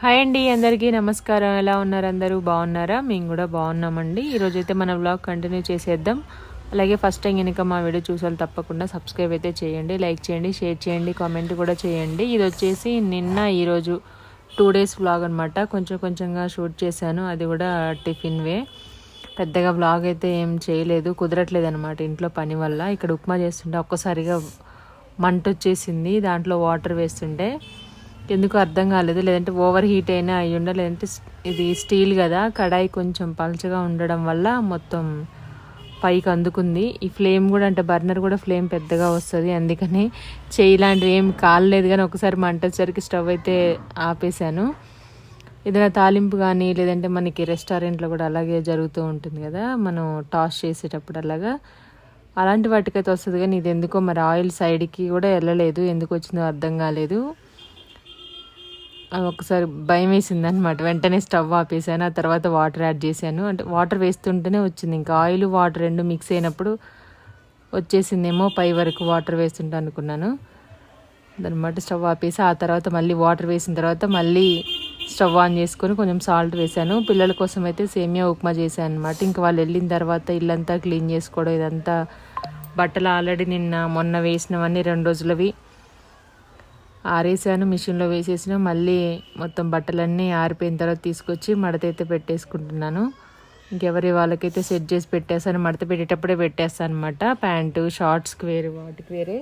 Hi అండి అందరికీ నమస్కారం. ఎలా ఉన్నారు అందరూ? బాగున్నారా? మేము కూడా బాగున్నామండి. ఈరోజు అయితే మన వ్లాగ్ కంటిన్యూ చేసేద్దాం. అలాగే ఫస్ట్ టైం కనుక మా వీడియో చూసాలి తప్పకుండా సబ్స్క్రైబ్ అయితే చేయండి లైక్ చేయండి షేర్ చేయండి కామెంట్ కూడా చేయండి. ఇది వచ్చేసి నిన్న ఈరోజు టూ డేస్ వ్లాగ్ అనమాట కొంచెం కొంచెంగా షూట్ చేశాను. అది కూడా టిఫిన్ వే. పెద్దగా వ్లాగ్ అయితే ఏం చేయలేదు. కుదరట్లేదు అనమాట ఇంట్లో పని వల్ల. ఇక్కడ ఉప్మా చేస్తుంటే ఒక్కసారిగా మంట వచ్చేసింది. దాంట్లో వాటర్ వేస్తుంటే ఎందుకు అర్థం కాలేదు. లేదంటే ఓవర్ హీట్ అయినా అయ్యి ఉండ లేదంటే ఇది స్టీల్ కదా కడాయి కొంచెం పలచగా ఉండడం వల్ల మొత్తం పైకి అందుకుంది. ఈ ఫ్లేమ్ కూడా అంటే బర్నర్ కూడా ఫ్లేమ్ పెద్దగా వస్తుంది. అందుకని చేయి లాంటివి ఏం కాలలేదు కానీ ఒకసారి మంట వచ్చేసరికి స్టవ్ అయితే ఆపేసాను ఏదైనా తాలింపు కానీ లేదంటే మనకి రెస్టారెంట్లో కూడా అలాగే జరుగుతూ ఉంటుంది కదా మనం టాస్ చేసేటప్పుడు అలాగా. అలాంటి వాటికైతే వస్తుంది కానీ ఇది ఎందుకో మరి ఆయిల్ సైడ్కి కూడా వెళ్ళలేదు. ఎందుకు వచ్చిందో అర్థం కాలేదు. ఒకసారి భయం వేసింది అనమాట వెంటనే స్టవ్ ఆపేసాను ఆ తర్వాత వాటర్ యాడ్ చేశాను. అంటే వాటర్ వేస్తుంటేనే వచ్చింది. ఇంకా ఆయిల్ వాటర్ రెండు మిక్స్ అయినప్పుడు వచ్చేసిందేమో పై వరకు వాటర్ వేస్తుంటా అనుకున్నాను. దానమాట స్టవ్ ఆపేసి ఆ తర్వాత మళ్ళీ వాటర్ వేసిన తర్వాత మళ్ళీ స్టవ్ ఆన్ చేసుకొని కొంచెం సాల్ట్ వేసాను పిల్లల కోసం అయితే సేమియా ఉప్మా చేశాను అనమాట ఇంకా వాళ్ళు వెళ్ళిన తర్వాత ఇల్లంతా క్లీన్ చేసుకోవడం ఇదంతా బట్టలు ఆల్రెడీ నిన్న మొన్న వేసినవన్నీ రెండు రోజులవి ఆరేసాను మిషన్లో వేసేసిన మళ్ళీ మొత్తం బట్టలన్నీ ఆరిపోయిన తర్వాత తీసుకొచ్చి మడత అయితే పెట్టేసుకుంటున్నాను. ఇంకెవరి వాళ్ళకైతే సెట్ చేసి పెట్టేస్తాను మడత పెట్టేటప్పుడే పెట్టేస్తాను అనమాట ప్యాంటు షార్ట్స్కి వేరే వాటికి వేరే.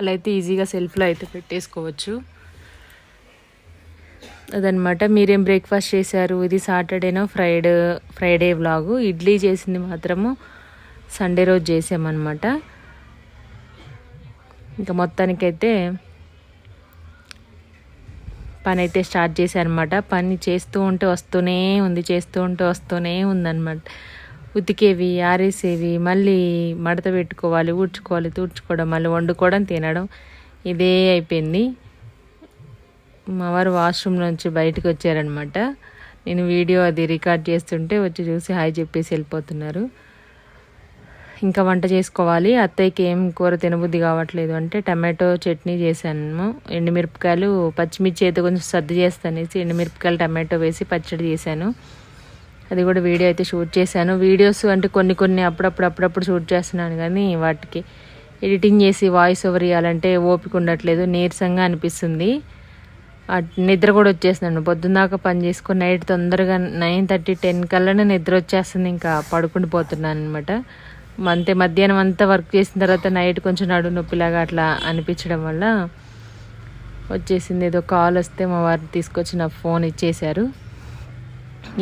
అలా అయితే ఈజీగా సెల్ఫ్లో అయితే పెట్టేసుకోవచ్చు. అదనమాట మీరేం బ్రేక్ఫాస్ట్ చేశారు? ఇది సాటర్డేనో ఫ్రైడే ఫ్రైడే వ్లాగు? ఇడ్లీ చేసింది మాత్రము సండే రోజు చేసామన్నమాట. ఇంకా మొత్తానికైతే పని అయితే స్టార్ట్ చేశానమాట పని చేస్తూ ఉంటే వస్తూనే ఉంది చేస్తూ ఉంటే వస్తూనే ఉందన్నమాట. ఉతికేవి ఆరేసేవి మళ్ళీ మడత పెట్టుకోవాలి ఊడ్చుకోవాలి తూడ్చుకోవడం మళ్ళీ వండుకోవడం తినడం ఇదే అయిపోయింది. మా వారు వాష్రూమ్ నుంచి బయటకు వచ్చారనమాట నేను వీడియో అది రికార్డ్ చేస్తుంటే వచ్చి చూసి హాయ్ చెప్పేసి వెళ్ళిపోతున్నారు. ఇంకా వంట చేసుకోవాలి. అత్తయ్యకి ఏం కూర తినబుద్ధి కావట్లేదు అంటే టమాటో చట్నీ చేశాను. ఎండుమిరపకాయలు పచ్చిమిర్చి అయితే కొంచెం సర్ది చేస్తానేసి ఎండుమిరపకాయలు టమాటో వేసి పచ్చడి చేశాను. అది కూడా వీడియో అయితే షూట్ చేశాను. వీడియోస్ అంటే కొన్ని కొన్ని అప్పుడప్పుడు అప్పుడప్పుడు షూట్ చేస్తున్నాను కానీ వాటికి ఎడిటింగ్ చేసి వాయిస్ ఓవర్ ఇవ్వాలంటే ఓపిక ఉండట్లేదు. నీరసంగా అనిపిస్తుంది. నిద్ర కూడా వచ్చేస్తున్నాను. పొద్దున్నాక పని చేసుకుని నైట్ తొందరగా నైన్ థర్టీ టెన్ కల్లానే నిద్ర వచ్చేస్తుంది. ఇంకా పడుకుండిపోతున్నాను అనమాట అంతే మధ్యాహ్నం అంతా వర్క్ చేసిన తర్వాత నైట్ కొంచెం నడు నొప్పిలాగా అట్లా అనిపించడం వల్ల వచ్చేసింది. ఏదో కాల్ వస్తే మా వారు తీసుకొచ్చి నా ఫోన్ ఇచ్చేశారు.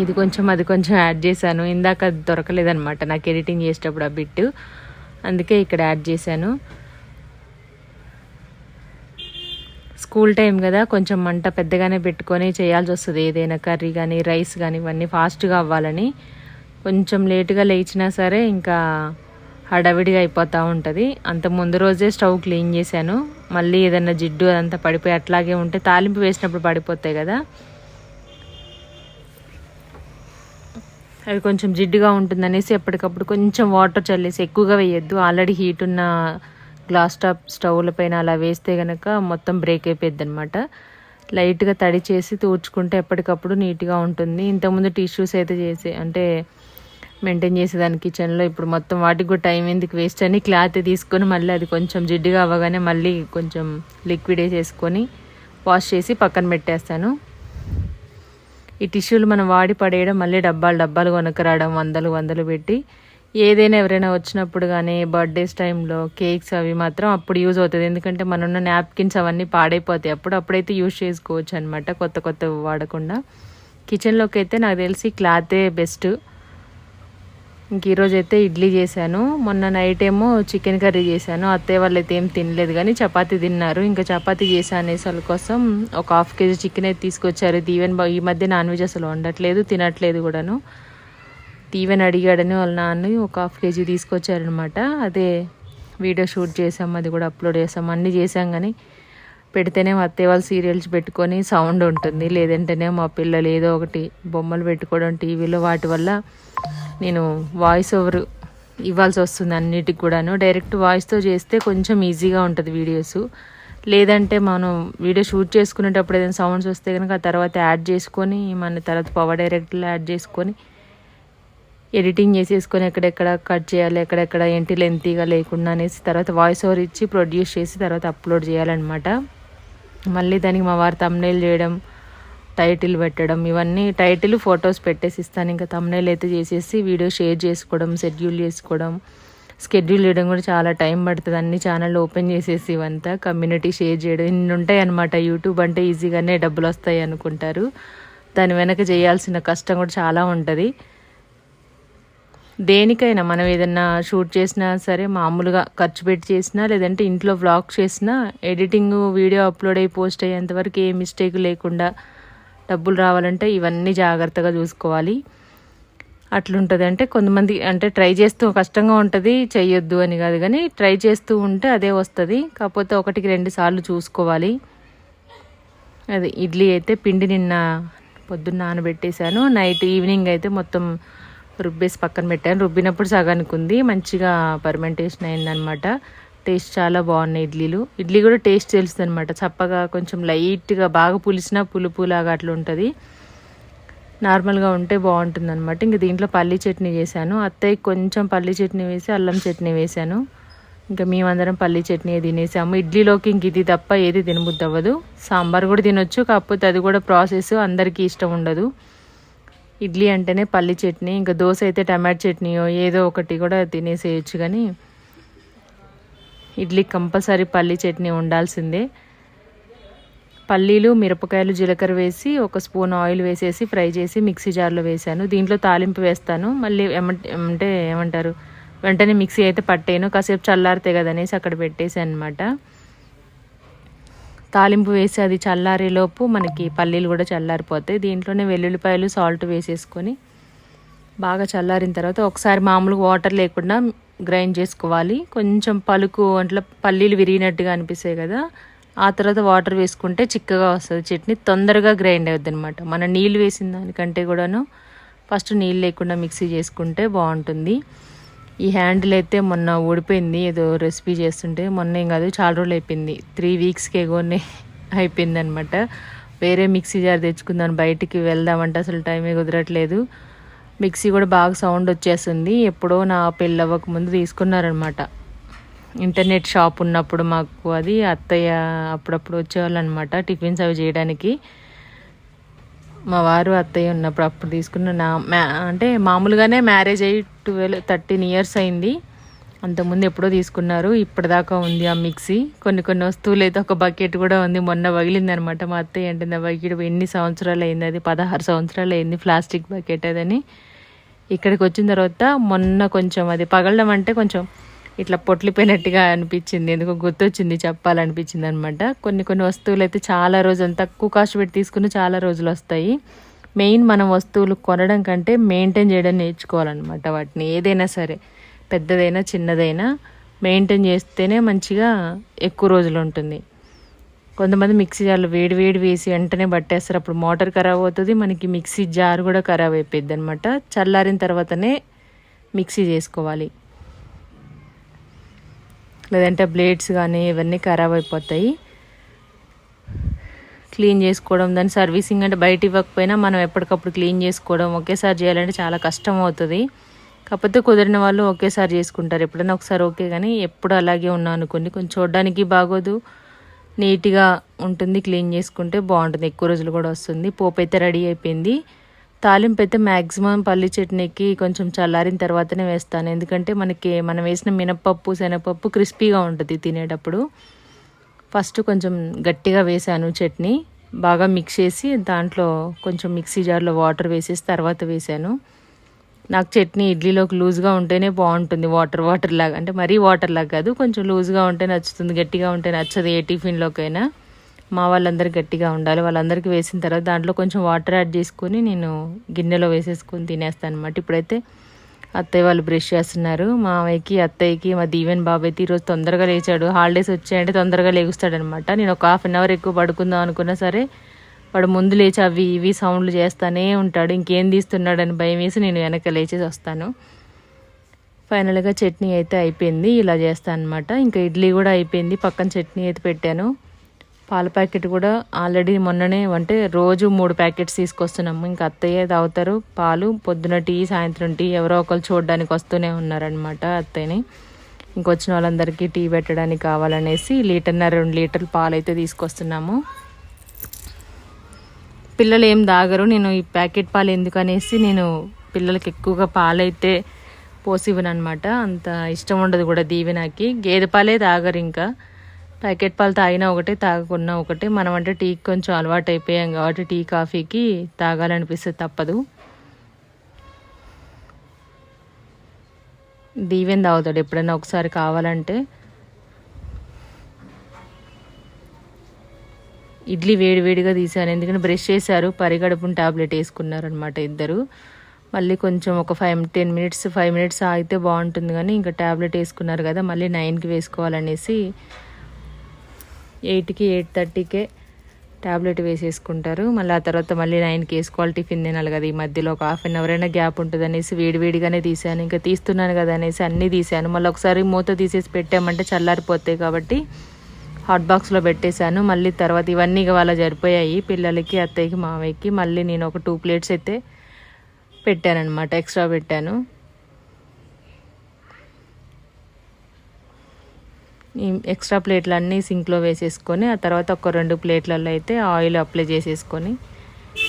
ఇది కొంచెం అది కొంచెం యాడ్ చేశాను. ఇందాక అది దొరకలేదనమాట నాకు ఎడిటింగ్ చేసేటప్పుడు ఆ బిట్ అందుకే ఇక్కడ యాడ్ చేశాను. స్కూల్ టైం కదా కొంచెం మంట పెద్దగానే పెట్టుకొని చేయాల్సి వస్తుంది. ఏదైనా కర్రీ కానీ రైస్ కానీ ఇవన్నీ ఫాస్ట్గా అవ్వాలని. కొంచెం లేటుగా లేచినా సరే ఇంకా హడావిడిగా అయిపోతూ ఉంటుంది. అంత ముందు రోజే స్టవ్ క్లీన్ చేశాను. మళ్ళీ ఏదైనా జిడ్డు అదంతా పడిపోయి అట్లాగే ఉంటే తాలింపు వేసినప్పుడు పడిపోతాయి కదా. అవి కొంచెం జిడ్డుగా ఉంటుందనేసి ఎప్పటికప్పుడు కొంచెం వాటర్ చల్లేసి ఎక్కువగా వేయొద్దు. ఆల్రెడీ హీట్ ఉన్న గ్లాస్ టాప్ స్టవ్ల పైన అలా వేస్తే కనుక మొత్తం బ్రేక్ అయిపోద్ది అనమాట లైట్గా తడి చేసి తూడ్చుకుంటే ఎప్పటికప్పుడు నీట్గా ఉంటుంది. ఇంతకుముందు టిష్యూస్ అయితే చేసి అంటే మెయింటైన్ చేసేదాన్ని కిచెన్లో ఇప్పుడు మొత్తం వాటికి కూడా టైం ఎందుకు వేస్ట్ అని క్లాత్ తీసుకొని మళ్ళీ అది కొంచెం జిడ్డుగా అవ్వగానే మళ్ళీ కొంచెం లిక్విడ్ వేసేసుకొని వాష్ చేసి పక్కన పెట్టేస్తాను. ఈ టిష్యూలు మనం వాడి పడేయడం మళ్ళీ డబ్బాలు డబ్బాలు కొనుక్కరావడం వందలు వందలు పెట్టి ఏదైనా ఎవరైనా వచ్చినప్పుడు కానీ బర్త్డేస్ టైంలో కేక్స్ అవి మాత్రం అప్పుడు యూజ్ అవుతుంది. ఎందుకంటే మన ఉన్న నాప్కిన్స్ అవన్నీ పాడైపోతాయి. అప్పుడు అప్పుడైతే యూజ్ చేసుకోవచ్చు అనమాట కొత్త కొత్త వాడకుండా. కిచెన్లోకి అయితే నాకు తెలిసి క్లాతే బెస్ట్ ఇంక ఈరోజు అయితే ఇడ్లీ చేశాను. మొన్న నైట్ ఏమో చికెన్ కర్రీ చేశాను. అత్తయ్య వాళ్ళు అయితే ఏం తినలేదు కానీ చపాతీ తిన్నారు. ఇంకా చపాతీ చేశాను అసలు కోసం ఒక హాఫ్ కేజీ చికెన్ అయితే తీసుకొచ్చారు. దీవెన్ బా- ఈ మధ్య నాన్ వెజ్ అసలు వండట్లేదు తినట్లేదు కూడాను. దీవెన్ అడిగాడని వాళ్ళ నాన్న ఒక హాఫ్ కేజీ తీసుకొచ్చారనమాట అదే వీడియో షూట్ చేసాం అది కూడా అప్లోడ్ చేసాం అన్నీ చేసాం కానీ పెడితేనే మా అత్తయ్య వాళ్ళు సీరియల్స్ పెట్టుకొని సౌండ్ ఉంటుంది. లేదంటేనే మా పిల్లలు ఏదో ఒకటి బొమ్మలు పెట్టుకోవడం టీవీలో వాటి వల్ల నేను వాయిస్ ఓవర్ ఇవ్వాల్సి వస్తుంది అన్నిటికి కూడాను. డైరెక్ట్ వాయిస్తో చేస్తే కొంచెం ఈజీగా ఉంటుంది వీడియోస్ లేదంటే మనం వీడియో షూట్ చేసుకునేటప్పుడు ఏదైనా సౌండ్స్ వస్తే కనుక ఆ తర్వాత యాడ్ చేసుకొని మన తర్వాత పవర్ డైరెక్ట్లో యాడ్ చేసుకొని ఎడిటింగ్ చేసేసుకొని ఎక్కడెక్కడ కట్ చేయాలి ఎక్కడెక్కడ ఏంటి లెంతీగా లేకుండా అనేసి తర్వాత వాయిస్ ఓవర్ ఇచ్చి ప్రొడ్యూస్ చేసి తర్వాత అప్లోడ్ చేయాలన్నమాట. మళ్ళీ దానికి మా వారు తమ్నేల్ చేయడం టైటిల్ పెట్టడం ఇవన్నీ టైటిల్ ఫొటోస్ పెట్టేసి ఇస్తాను. ఇంకా తమ్నేల్ అయితే చేసేసి వీడియో షేర్ చేసుకోవడం షెడ్యూల్ చేసుకోవడం స్కెడ్యూల్ చేయడం కూడా చాలా టైం పడుతుంది. అన్ని ఛానళ్ళు ఓపెన్ చేసేసి ఇవంతా కమ్యూనిటీ షేర్ చేయడం. ఇన్ని ఉంటాయి అనమాట యూట్యూబ్ అంటే ఈజీగానే డబ్బులు వస్తాయి అనుకుంటారు. దాని వెనక చేయాల్సిన కష్టం కూడా చాలా ఉంటుంది. దేనికైనా మనం ఏదన్నా షూట్ చేసినా సరే మామూలుగా ఖర్చు పెట్టి చేసినా లేదంటే ఇంట్లో వ్లాగ్ చేసినా ఎడిటింగ్ వీడియో అప్లోడ్ అయ్యి పోస్ట్ అయ్యేంతవరకు ఏ మిస్టేక్ లేకుండా డబ్బులు రావాలంటే ఇవన్నీ జాగ్రత్తగా చూసుకోవాలి. అట్లుంటుంది అంటే కొంతమంది అంటే ట్రై చేస్తూ కష్టంగా ఉంటుంది చెయ్యొద్దు అని కాదు కానీ ట్రై చేస్తూ ఉంటే అదే వస్తుంది. కాకపోతే ఒకటికి రెండు సార్లు చూసుకోవాలి. అది ఇడ్లీ అయితే పిండి నిన్న పొద్దున్న నానబెట్టేశాను. నైట్ ఈవినింగ్ అయితే మొత్తం రుబ్బేసి పక్కన పెట్టాను. రుబ్బినప్పుడు సగానికి ఉంది. మంచిగా పర్మెంటేషన్ అయిందనమాట. టేస్ట్ చాలా బాగున్నాయి ఇడ్లీలు. ఇడ్లీ కూడా టేస్ట్ తెలుస్తుంది అనమాట చప్పగా కొంచెం లైట్గా బాగా పులిసినా పులుపులాగా అట్లా ఉంటుంది. నార్మల్గా ఉంటే బాగుంటుంది అనమాట ఇంక దీంట్లో పల్లీ చట్నీ చేశాను. అత్తయ్య కొంచెం పల్లీ చట్నీ వేసి అల్లం చట్నీ వేశాను. ఇంకా మేమందరం పల్లీ చట్నీ తినేసాము. ఇడ్లీలోకి ఇంక ఇది తప్ప ఏది తినబుద్ది అవ్వదు సాంబార్ కూడా తినొచ్చు. కాకపోతే అది కూడా ప్రాసెస్ అందరికీ ఇష్టం ఉండదు. ఇడ్లీ అంటేనే పల్లి చట్నీ ఇంకా దోశ అయితే టమాటా చట్నీయో ఏదో ఒకటి కూడా తినేసేయచ్చు కానీ ఇడ్లీ కంపల్సరీ పల్లి చట్నీ ఉండాల్సిందే. పల్లీలు మిరపకాయలు జీలకర్ర వేసి ఒక స్పూన్ ఆయిల్ వేసేసి ఫ్రై చేసి మిక్సీ జార్లో వేసాను దీంట్లో తాలింపు వేస్తాను. మళ్ళీ అంటే ఏమంటారు? వెంటనే మిక్సీ అయితే పట్టేను కాసేపు చల్లారితే కదనేసి అక్కడ పెట్టేసాను అనమాట తాలింపు వేసి అది చల్లారేలోపు మనకి పల్లీలు కూడా చల్లారిపోతాయి. దీంట్లోనే వెల్లుల్లిపాయలు సాల్ట్ వేసేసుకొని బాగా చల్లారిన తర్వాత ఒకసారి మామూలుగా వాటర్ లేకుండా గ్రైండ్ చేసుకోవాలి. కొంచెం పలుకు అట్లా పల్లీలు విరిగినట్టుగా అనిపిస్తాయి కదా ఆ తర్వాత వాటర్ వేసుకుంటే చిక్కగా వస్తుంది. చట్నీ తొందరగా గ్రైండ్ అవుద్ది అనమాట మన నీళ్ళు వేసిన దానికంటే కూడాను ఫస్ట్ నీళ్ళు లేకుండా మిక్సీ చేసుకుంటే బాగుంటుంది. ఈ హ్యాండిల్ అయితే మొన్న ఊడిపోయింది. ఏదో రెసిపీ చేస్తుంటే మొన్న ఏం కాదు చాలా రోజులు అయిపోయింది. త్రీ వీక్స్కి ఎగోనే అయిపోయింది అనమాట వేరే మిక్సీ జార్ తెచ్చుకుందాం బయటికి వెళ్దామంటే అసలు టైమే కుదరట్లేదు. మిక్సీ కూడా బాగా సౌండ్ వచ్చేస్తుంది. ఎప్పుడో నా పెళ్ళి అవ్వక ముందు తీసుకున్నారనమాట ఇంటర్నెట్ షాప్ ఉన్నప్పుడు మాకు అది అత్తయ్య అప్పుడప్పుడు వచ్చేవాళ్ళు అనమాట టిఫిన్స్ అవి చేయడానికి. మా వారు అత్తయ్య ఉన్నప్పుడు అప్పుడు తీసుకున్న నా మ్యా అంటే మామూలుగానే మ్యారేజ్ అయ్యి ట్వెల్వ్ థర్టీన్ ఇయర్స్ అయింది. అంతకుముందు ఎప్పుడో తీసుకున్నారు. ఇప్పటిదాకా ఉంది ఆ మిక్సీ. కొన్ని కొన్ని వస్తువులు అయితే ఒక బకెట్ కూడా ఉంది. మొన్న పగిలింది అనమాట మా అత్తయ్య అంటే ఆ బకెట్ ఎన్ని సంవత్సరాలు అయింది? అది పదహారు సంవత్సరాలు అయింది ప్లాస్టిక్ బకెట్ అదని ఇక్కడికి వచ్చిన తర్వాత మొన్న కొంచెం అది పగలడం అంటే కొంచెం ఇట్లా పొట్లిపోయినట్టుగా అనిపించింది. ఎందుకో గుర్తొచ్చింది చెప్పాలనిపించింది అనమాట కొన్ని కొన్ని వస్తువులు అయితే చాలా రోజులు తక్కువ కాస్ట్ పెట్టి తీసుకుని చాలా రోజులు వస్తాయి. మెయిన్ మనం వస్తువులు కొనడం కంటే మెయింటైన్ చేయడం నేర్చుకోవాలన్నమాట వాటిని. ఏదైనా సరే పెద్దదైనా చిన్నదైనా మెయింటైన్ చేస్తేనే మంచిగా ఎక్కువ రోజులు ఉంటుంది. కొంతమంది మిక్సీ జార్లు వేడి వేడి వేసి వెంటనే పట్టేస్తారు. అప్పుడు మోటార్ ఖరాబ్ అవుతుంది మనకి మిక్సీ జార్ కూడా ఖరాబ్ అయిపోయింది అనమాట చల్లారిన తర్వాతనే మిక్సీ చేసుకోవాలి. లేదంటే బ్లేడ్స్ కానీ ఇవన్నీ ఖరాబ్ అయిపోతాయి. క్లీన్ చేసుకోవడం దాని సర్వీసింగ్ అంటే బయట ఇవ్వకపోయినా మనం ఎప్పటికప్పుడు క్లీన్ చేసుకోవడం ఒకేసారి చేయాలంటే చాలా కష్టం అవుతుంది. కాకపోతే కుదిరిన వాళ్ళు ఒకేసారి చేసుకుంటారు. ఎప్పుడైనా ఒకసారి ఓకే కానీ ఎప్పుడు అలాగే ఉన్నా అనుకోండి. కొంచెం చూడడానికి బాగోదు. నీట్గా ఉంటుంది క్లీన్ చేసుకుంటే బాగుంటుంది. ఎక్కువ రోజులు కూడా వస్తుంది. పోపు అయితే రెడీ అయిపోయింది. తాలింపు అయితే మ్యాక్సిమం పల్లి చట్నీకి కొంచెం చల్లారిన తర్వాతనే వేస్తాను. ఎందుకంటే మనకి మనం వేసిన మినపప్పు శనగపప్పు క్రిస్పీగా ఉంటుంది తినేటప్పుడు. ఫస్ట్ కొంచెం గట్టిగా వేసాను చట్నీ. బాగా మిక్స్ చేసి దాంట్లో కొంచెం మిక్సీ జార్లో వాటర్ వేసేసి తర్వాత వేసాను. నాకు చట్నీ ఇడ్లీలోకి లూజ్గా ఉంటేనే బాగుంటుంది. వాటర్ వాటర్ లాగా. అంటే మరీ వాటర్ లాగా కాదు కొంచెం లూజ్గా ఉంటే నచ్చుతుంది. గట్టిగా ఉంటే నచ్చదు ఏ టిఫిన్లోకైనా. మా వాళ్ళందరూ గట్టిగా ఉండాలి. వాళ్ళందరికీ వేసిన తర్వాత దాంట్లో కొంచెం వాటర్ యాడ్ చేసుకొని నేను గిన్నెలో వేసేసుకొని తినేస్తాను అనమాట ఇప్పుడైతే అత్తయ్య వాళ్ళు బ్రష్ చేస్తున్నారు. మామయ్యకి అత్తయ్యకి మా దీవెన్ బాబు అయితే ఈరోజు తొందరగా లేచాడు. హాలిడేస్ వచ్చాయంటే తొందరగా లేగుస్తాడనమాట నేను ఒక హాఫ్ అన్ అవర్ ఎక్కువ పడుకుందాం అనుకున్నా సరే వాడు ముందు లేచి అవి ఇవి సౌండ్లు చేస్తానే ఉంటాడు. ఇంకేం తీస్తున్నాడని భయం వేసి నేను వెనక లేచేసి వస్తాను. ఫైనల్గా చట్నీ అయితే అయిపోయింది. ఇలా చేస్తాను అనమాట ఇంకా ఇడ్లీ కూడా అయిపోయింది. పక్కన చట్నీ అయితే పెట్టాను. పాల ప్యాకెట్ కూడా ఆల్రెడీ మొన్ననే అంటే రోజు మూడు ప్యాకెట్స్ తీసుకొస్తున్నాము. ఇంకా అత్తయ్య తాగుతారు. పాలు పొద్దున టీ సాయంత్రం టీ ఎవరో ఒకరు చూడడానికి వస్తూనే ఉన్నారనమాట అత్తయ్యని. ఇంకొచ్చిన వాళ్ళందరికీ టీ పెట్టడానికి కావాలనేసి లీటర్న్నర రెండు లీటర్లు పాలు అయితే తీసుకొస్తున్నాము. పిల్లలు ఏం తాగరు. నేను ఈ ప్యాకెట్ పాలు ఎందుకనేసి నేను పిల్లలకి ఎక్కువగా పాలైతే పోసివ్వను అనమాట అంత ఇష్టం ఉండదు కూడా దీవెనాకి. గేదె పాలే తాగరు ఇంకా. ప్యాకెట్ పాలు తాగినా ఒకటే తాగకున్నా ఒకటే. మనం అంటే టీకి కొంచెం అలవాటు అయిపోయాం కాబట్టి టీ కాఫీకి తాగాలనిపిస్తే తప్పదు. దీవెన్ తాగుతాడు. ఎప్పుడైనా ఒకసారి కావాలంటే ఇడ్లీ వేడివేడిగా తీసాను. ఎందుకంటే బ్రష్ చేశారు పరిగడుపుని టాబ్లెట్ వేసుకున్నారు అనమాట ఇద్దరు. మళ్ళీ కొంచెం ఒక five ten minutes five minutes ఆగితే బాగుంటుంది కానీ ఇంకా టాబ్లెట్ వేసుకున్నారు కదా మళ్ళీ నైన్కి వేసుకోవాలనేసి ఎయిట్కి ఎయిట్ థర్టీకే ట్యాబ్లెట్ వేసేసుకుంటారు. మళ్ళీ ఆ తర్వాత మళ్ళీ నైన్కి వేసుకోవాలి టిఫిన్ తినాలి కదా ఈ మధ్యలో ఒక హాఫ్ అన్ అవర్ అయినా గ్యాప్ ఉంటుంది అనేసి వేడివేడిగానే తీసాను. ఇంకా తీస్తున్నాను కదా అనేసి అన్నీ తీసాను. మళ్ళీ ఒకసారి మూత తీసేసి పెట్టామంటే చల్లారిపోతాయి కాబట్టి హాట్ బాక్స్లో పెట్టేశాను. మళ్ళీ తర్వాత ఇవన్నీ ఇక వాళ్ళ సరిపోయాయి. పిల్లలకి అత్తయ్యకి మావయ్యకి మళ్ళీ నేను ఒక టూ ప్లేట్స్ అయితే పెట్టాను అనమాట ఎక్స్ట్రా పెట్టాను. ఎక్స్ట్రా ప్లేట్లన్నీ సింక్లో వేసేసుకొని ఆ తర్వాత ఒక రెండు ప్లేట్లలో అయితే ఆయిల్ అప్లై చేసేసుకొని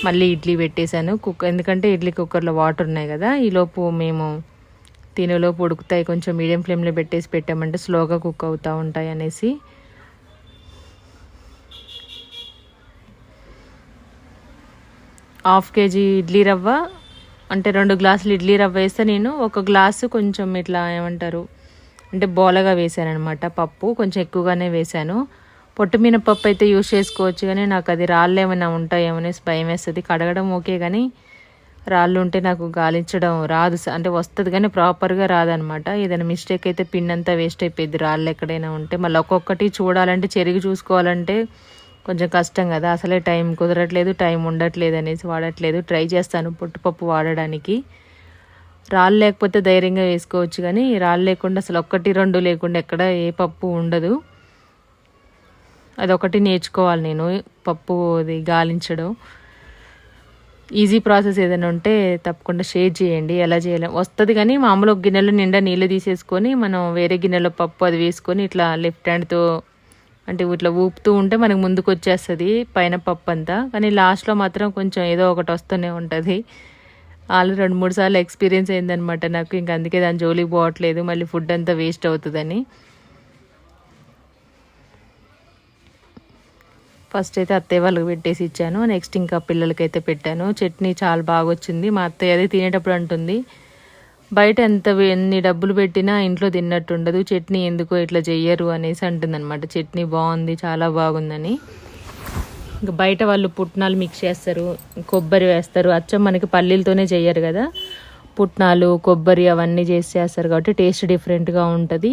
మళ్ళీ ఇడ్లీ పెట్టేశాను. కుక్ ఎందుకంటే ఇడ్లీ కుక్కర్లో వాటర్ ఉన్నాయి కదా ఈలోపు మేము తినేలోపు ఉడుకుతాయి. కొంచెం మీడియం ఫ్లేమ్లో పెట్టేసి పెట్టామంటే స్లోగా కుక్ అవుతూ ఉంటాయి అనేసి. హాఫ్ కేజీ ఇడ్లీ రవ్వ అంటే రెండు గ్లాసులు ఇడ్లీ రవ్వ వేస్తే నేను ఒక గ్లాసు కొంచెం ఇట్లా ఏమంటారు అంటే బోలగా వేసాను అనమాట పప్పు. కొంచెం ఎక్కువగానే వేసాను పొట్టు మినపప్పు అయితే యూజ్ చేసుకోవచ్చు కానీ నాకు అది రాళ్ళు ఏమైనా ఉంటాయేమనేసి భయం వేస్తుంది కడగడం ఓకే కానీ రాళ్ళు ఉంటే నాకు గాలించడం రాదు. అంటే వస్తుంది కానీ ప్రాపర్గా రాదనమాట ఏదైనా మిస్టేక్ అయితే పిన్ అంతా వేస్ట్ అయిపోయింది రాళ్ళు ఎక్కడైనా ఉంటే. మళ్ళీ ఒక్కొక్కటి చూడాలంటే చెరిగి చూసుకోవాలంటే కొంచెం కష్టం కదా. అసలే టైం కుదరట్లేదు టైం ఉండట్లేదు అనేసి వాడట్లేదు. ట్రై చేస్తాను పొట్టుపప్పు వాడడానికి. రాళ్ళు లేకపోతే ధైర్యంగా వేసుకోవచ్చు కానీ రాళ్ళు లేకుండా అసలు ఒక్కటి రెండు లేకుండా ఎక్కడ ఏ పప్పు ఉండదు. అదొకటి నేర్చుకోవాలి నేను పప్పు అది గాలించడం. ఈజీ ప్రాసెస్ ఏదైనా ఉంటే తప్పకుండా షేర్ చేయండి ఎలా చేయాలి. వస్తుంది కానీ మామూలు గిన్నెలో నిండా నీళ్ళు తీసేసుకొని మనం వేరే గిన్నెలో పప్పు అది వేసుకొని ఇట్లా లెఫ్ట్ హ్యాండ్తో అంటే ఇట్లా ఊపుతూ ఉంటే మనకు ముందుకు వచ్చేస్తుంది పైన పప్పు అంతా కానీ లాస్ట్లో మాత్రం కొంచెం ఏదో ఒకటి వస్తూనే ఉంటుంది. వాళ్ళు రెండు మూడు సార్లు ఎక్స్పీరియన్స్ అయిందనమాట నాకు. ఇంక అందుకే దాని జోలికి పోవట్లేదు. మళ్ళీ ఫుడ్ అంతా వేస్ట్ అవుతుందని. ఫస్ట్ అయితే అత్తయ్య వాళ్ళకి పెట్టేసి ఇచ్చాను. నెక్స్ట్ ఇంకా పిల్లలకైతే పెట్టాను. చట్నీ చాలా బాగా వచ్చింది మా అత్తయ్య అది తినేటప్పుడు అంటుంది బయట ఎంత ఎన్ని డబ్బులు పెట్టినా ఇంట్లో తిన్నట్టు ఉండదు చట్నీ ఎందుకో ఇట్లా చెయ్యరు అనేసి అంటుందన్నమాట. చట్నీ బాగుంది చాలా బాగుందని. ఇంకా బయట వాళ్ళు పుట్నాలు మిక్స్ చేస్తారు కొబ్బరి వేస్తారు. అచ్చం మనకి పల్లీలతోనే చేయరు కదా. పుట్నాలు కొబ్బరి అవన్నీ చేసి చేస్తారు కాబట్టి టేస్ట్ డిఫరెంట్గా ఉంటుంది.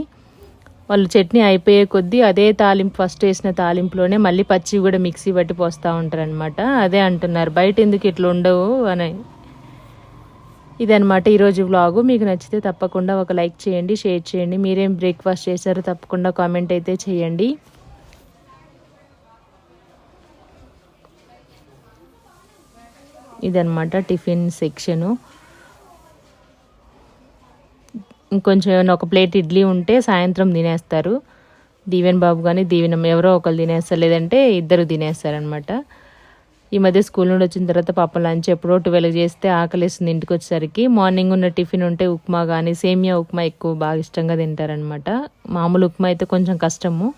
వాళ్ళు చట్నీ అయిపోయే కొద్దీ అదే తాలింపు ఫస్ట్ వేసిన తాలింపులోనే మళ్ళీ పచ్చి కూడా మిక్సీ పట్టి పోస్తూ ఉంటారు అనమాట అదే అంటున్నారు. బయట ఎందుకు ఇట్లా ఉండవు అని. ఇదనమాట ఈరోజు వ్లాగు మీకు నచ్చితే తప్పకుండా ఒక లైక్ చేయండి షేర్ చేయండి. మీరేం బ్రేక్ఫాస్ట్ చేశారో తప్పకుండా కామెంట్ అయితే చేయండి. ఇదనమాట టిఫిన్ సెక్షను. ఇంకొంచెం ఒక ప్లేట్ ఇడ్లీ ఉంటే సాయంత్రం తినేస్తారు. దీవెన్ బాబు కానీ దీవెనం ఎవరో ఒకరు తినేస్తారు. లేదంటే ఇద్దరు తినేస్తారనమాట ఈ మధ్య స్కూల్ నుండి వచ్చిన తర్వాత పాప లంచ్ ఎప్పుడో ట్వెల్వ్ చేస్తే ఆకలిస్తుంది ఇంటికి వచ్చేసరికి మార్నింగ్ ఉన్న టిఫిన్ ఉంటే ఉప్మా కానీ సేమియా ఉప్మా ఎక్కువ బాగా ఇష్టంగా తింటారనమాట మామూలు ఉప్మా అయితే కొంచెం కష్టము.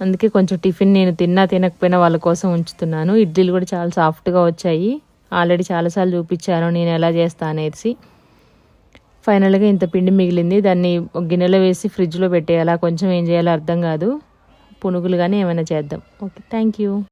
అందుకే కొంచెం టిఫిన్ నేను తిన్నా తినకపోయినా వాళ్ళ కోసం ఉంచుతున్నాను. ఇడ్లీలు కూడా చాలా సాఫ్ట్గా వచ్చాయి. ఆల్రెడీ చాలాసార్లు చూపించాను నేను ఎలా చేస్తా అనేసి. ఫైనల్గా ఇంత పిండి మిగిలింది. దాన్ని గిన్నెలో వేసి ఫ్రిడ్జ్లో పెట్టేయాలా? కొంచెం ఏం చేయాలో అర్థం కాదు. పునుగులు కానీ ఏమైనా చేద్దాం. Okay thank you